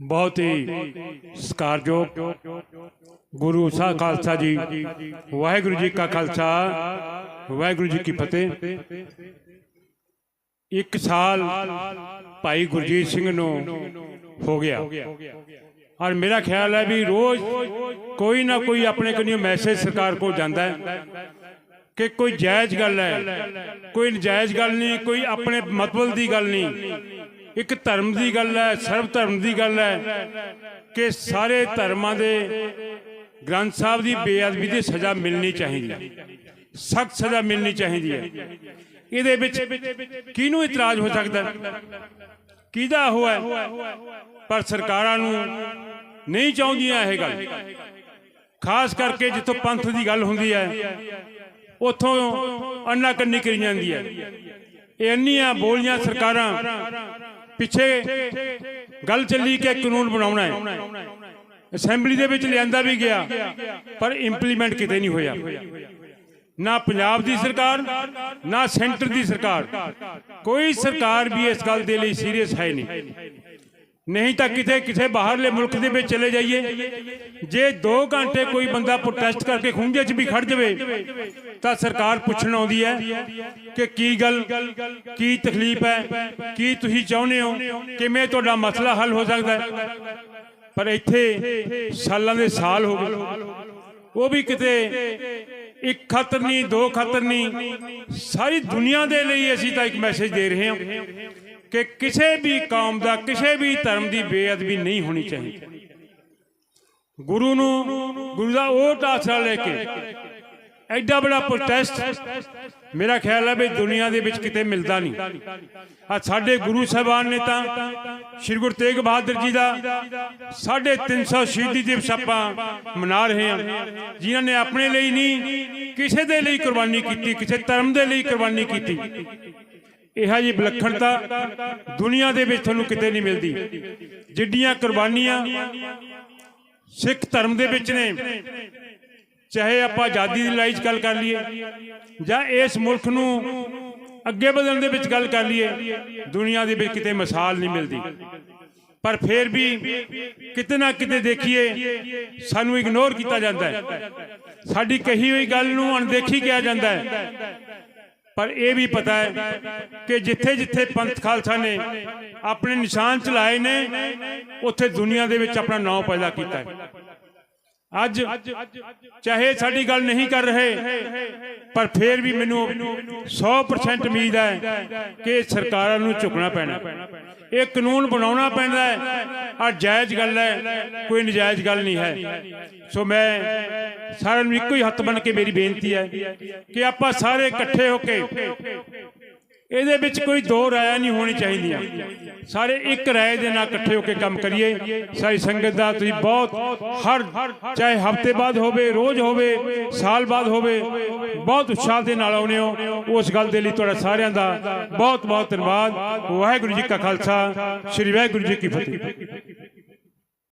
ਬਹੁਤ ਹੀ ਸਤਿਕਾਰਯੋਗ ਗੁਰੂ ਸਾਹਿਬ ਖਾਲਸਾ ਜੀ, ਵਾਹਿਗੁਰੂ ਜੀ ਕਾ ਖਾਲਸਾ, ਵਾਹਿਗੁਰੂ ਜੀ ਕੀ ਫਤਿਹ। ਇੱਕ ਸਾਲ ਭਾਈ ਗੁਰਜੀਤ ਸਿੰਘ ਨੂੰ ਹੋ ਗਿਆ। ਔਰ ਮੇਰਾ ਖਿਆਲ ਹੈ ਵੀ ਰੋਜ਼ ਕੋਈ ਨਾ ਕੋਈ ਆਪਣੇ ਕੋਲੋਂ ਮੈਸੇਜ ਸਰਕਾਰ ਕੋਲ ਜਾਂਦਾ ਹੈ ਕਿ ਕੋਈ ਜਾਇਜ਼ ਗੱਲ ਹੈ, ਕੋਈ ਨਜਾਇਜ਼ ਗੱਲ ਨਹੀਂ, ਕੋਈ ਆਪਣੇ ਮਤਲਬ ਦੀ ਗੱਲ ਨਹੀਂ। ਇੱਕ ਧਰਮ ਦੀ ਗੱਲ ਹੈ, ਸਰਬ ਧਰਮ ਦੀ ਗੱਲ ਹੈ ਕਿ ਸਾਰੇ ਧਰਮਾਂ ਦੇ ਗ੍ਰੰਥ ਸਾਹਿਬ ਦੀ ਬੇਅਦਬੀ ਦੀ ਸਜ਼ਾ ਮਿਲਣੀ ਚਾਹੀਦੀ ਹੈ। ਸਖਤ ਸਜ਼ਾ ਮਿਲਣੀ ਚਾਹੀਦੀ ਹੈ। ਇਹਦੇ ਵਿੱਚ ਕਿਹਨੂੰ ਇਤਰਾਜ਼ ਹੋ ਸਕਦਾ ਹੈ? ਕਿਹਦਾ ਹੋਇਆ ਪਰ ਸਰਕਾਰਾਂ ਨੂੰ ਨਹੀਂ ਚਾਹੁੰਦੀਆਂ ਇਹ ਗੱਲ। ਖਾਸ ਕਰਕੇ ਜਿੱਥੋਂ ਪੰਥ ਦੀ ਗੱਲ ਹੁੰਦੀ ਹੈ, ਉਥੋਂ ਅੰਨਾ ਕੰਨੀ ਕਰੀ ਜਾਂਦੀ ਹੈ। ਇਹ ਅੰਨੀਆਂ ਬੋਲੀਆਂ ਸਰਕਾਰਾਂ ਪਿੱਛੇ ਗੱਲ ਚੱਲੀ ਕਿ ਕਾਨੂੰਨ ਬਣਾਉਣਾ ਹੈ। ਅਸੈਂਬਲੀ ਦੇ ਵਿੱਚ ਲਿਆਂਦਾ ਵੀ ਗਿਆ, ਪਰ ਇੰਪਲੀਮੈਂਟ ਕਿਤੇ ਨਹੀਂ ਹੋਇਆ। ਨਾ ਪੰਜਾਬ ਦੀ ਸਰਕਾਰ, ਨਾ ਸੈਂਟਰ ਦੀ ਸਰਕਾਰ। ਕੋਈ ਸਰਕਾਰ ਵੀ ਇਸ ਗੱਲ ਦੇ ਲਈ ਸੀਰੀਅਸ ਹੈ ਨਹੀਂ। ਨਹੀਂ ਤਾਂ ਕਿਤੇ ਕਿਸੇ ਬਾਹਰਲੇ ਮੁਲਕ ਦੇ ਵਿੱਚ ਚਲੇ ਜਾਈਏ। ਜੇ 2 ਘੰਟੇ ਕੋਈ ਬੰਦਾ ਪ੍ਰੋਟੈਸਟ ਕਰਕੇ ਖੁੰਝੇ 'ਚ ਵੀ ਖੜ ਜਾਵੇ, ਤਾਂ ਸਰਕਾਰ ਪੁੱਛਣ ਆਉਂਦੀ ਹੈ ਕਿ ਕੀ ਗੱਲ, ਕੀ ਤਕਲੀਫ ਹੈ, ਕੀ ਤੁਸੀਂ ਚਾਹੁੰਦੇ ਹੋ, ਕਿਵੇਂ ਤੁਹਾਡਾ ਮਸਲਾ ਹੱਲ ਹੋ ਸਕਦਾ ਹੈ। ਪਰ ਇੱਥੇ ਸਾਲਾਂ ਦੇ ਸਾਲ ਹੋ ਗਏ। ਉਹ ਵੀ ਕਿਤੇ ਇੱਕ ਖਤਰ ਨਹੀਂ, ਦੋ ਖਤਰ ਨਹੀਂ, ਸਾਰੀ ਦੁਨੀਆ ਦੇ ਲਈ ਅਸੀਂ ਤਾਂ ਇੱਕ ਮੈਸੇਜ ਦੇ ਰਹੇ ਹਾਂ। ਕਿ ਕਿਸੇ ਵੀ ਕੌਮ ਦਾ, ਕਿਸੇ ਵੀ ਧਰਮ ਦੀ ਬੇਅਦਬੀ ਨਹੀਂ ਹੋਣੀ ਚਾਹੀਦੀ। ਗੁਰੂ ਨੂੰ, ਗੁਰੂ ਦਾ ਉਹ ਆਸਰਾ ਲੈ ਕੇ ਐਡਾ ਬੜਾ ਪ੍ਰੋਟੈਸਟ ਮੇਰਾ ਖਿਆਲ ਹੈ ਵੀ ਦੁਨੀਆ ਦੇ ਵਿੱਚ ਕਿਤੇ ਮਿਲਦਾ ਨਹੀਂ। ਆ ਸਾਡੇ ਗੁਰੂ ਸਾਹਿਬਾਨ ਨੇ ਤਾਂ ਸ੍ਰੀ ਗੁਰੂ ਤੇਗ ਬਹਾਦਰ ਜੀ ਦਾ 350 ਸ਼ਹੀਦੀ ਦਿਵਸ ਆਪਾਂ ਮਨਾ ਰਹੇ ਹਾਂ, ਜਿਨ੍ਹਾਂ ਨੇ ਆਪਣੇ ਲਈ ਨਹੀਂ, ਕਿਸੇ ਦੇ ਲਈ ਕੁਰਬਾਨੀ ਕੀਤੀ, ਕਿਸੇ ਧਰਮ ਦੇ ਲਈ ਕੁਰਬਾਨੀ ਕੀਤੀ। ਇਹੋ ਜੀ ਵਿਲੱਖਣਤਾ ਦੁਨੀਆ ਦੇ ਵਿੱਚ ਤੁਹਾਨੂੰ ਕਿਤੇ ਨਹੀਂ ਮਿਲਦੀ। ਜਿੱਡੀਆਂ ਕੁਰਬਾਨੀਆਂ ਸਿੱਖ ਧਰਮ ਦੇ ਵਿੱਚ ਨੇ, ਚਾਹੇ ਆਪਾਂ ਆਜ਼ਾਦੀ ਦੀ ਲੜਾਈ 'ਚ ਗੱਲ ਕਰ ਲਈਏ ਜਾਂ ਇਸ ਮੁਲਕ ਨੂੰ ਅੱਗੇ ਵਧਣ ਦੇ ਵਿੱਚ ਗੱਲ ਕਰ ਲਈਏ, ਦੁਨੀਆ ਦੇ ਵਿੱਚ ਕਿਤੇ ਮਿਸਾਲ ਨਹੀਂ ਮਿਲਦੀ। ਪਰ ਫਿਰ ਵੀ ਕਿਤੇ ਨਾ ਕਿਤੇ ਦੇਖੀਏ, ਸਾਨੂੰ ਇਗਨੋਰ ਕੀਤਾ ਜਾਂਦਾ ਹੈ। ਸਾਡੀ ਕਹੀ ਹੋਈ ਗੱਲ ਨੂੰ ਅਣਦੇਖੀ ਕਿਹਾ ਜਾਂਦਾ ਹੈ। ਪਰ ਇਹ ਵੀ ਪਤਾ ਹੈ ਕਿ ਜਿੱਥੇ ਜਿੱਥੇ ਪੰਥ ਖਾਲਸਾ ਨੇ ਆਪਣੇ ਨਿਸ਼ਾਨ ਚਲਾਏ ਨੇ, ਉੱਥੇ ਦੁਨੀਆ ਦੇ ਵਿੱਚ ਆਪਣਾ ਨਾਮ ਪੈਦਾ ਕੀਤਾ ਹੈ। ਅੱਜ ਚਾਹੇ ਸਾਡੀ ਗੱਲ ਨਹੀਂ ਕਰ ਰਹੇ, ਪਰ ਫਿਰ ਵੀ ਮੈਨੂੰ 100% ਉਮੀਦ ਹੈ ਕਿ ਸਰਕਾਰਾਂ ਨੂੰ ਝੁਕਣਾ ਪੈਣਾ। ਇਹ ਕਾਨੂੰਨ ਬਣਾਉਣਾ ਪੈਂਦਾ ਹੈ। ਆ ਜਾਇਜ਼ ਗੱਲ ਹੈ, ਕੋਈ ਨਜਾਇਜ਼ ਗੱਲ ਨਹੀਂ ਹੈ। ਸੋ ਮੈਂ ਸਾਰਿਆਂ ਨੂੰ ਇੱਕੋ ਹੀ ਹੱਥ ਬਣ ਕੇ ਮੇਰੀ ਬੇਨਤੀ ਹੈ ਕਿ ਆਪਾਂ ਸਾਰੇ ਇਕੱਠੇ ਹੋ ਕੇ ਇਹਦੇ ਵਿੱਚ ਕੋਈ ਦੋ ਰਾਇ ਨਹੀਂ ਹੋਣੀ ਚਾਹੀਦੀਆਂ। ਸਾਰੇ ਇੱਕ ਰਾਏ ਦੇ ਨਾਲ ਇਕੱਠੇ ਹੋ ਕੇ ਕੰਮ ਕਰੀਏ। ਸਾਰੀ ਸੰਗਤ ਦਾ ਤੁਸੀਂ ਬਹੁਤ ਹਰ, ਚਾਹੇ ਹਫ਼ਤੇ ਬਾਅਦ ਹੋਵੇ, ਰੋਜ਼ ਹੋਵੇ, ਸਾਲ ਬਾਅਦ ਹੋਵੇ, ਬਹੁਤ ਉਤਸ਼ਾਹ ਦੇ ਨਾਲ ਆਉਨੇ ਹੋ। ਉਸ ਗੱਲ ਦੇ ਲਈ ਤੁਹਾਡਾ ਸਾਰਿਆਂ ਦਾ ਬਹੁਤ ਬਹੁਤ ਧੰਨਵਾਦ। ਵਾਹਿਗੁਰੂ ਜੀ ਕਾ ਖਾਲਸਾ, ਸ੍ਰੀ ਵਾਹਿਗੁਰੂ ਜੀ ਕੀ ਫਤਿਹ।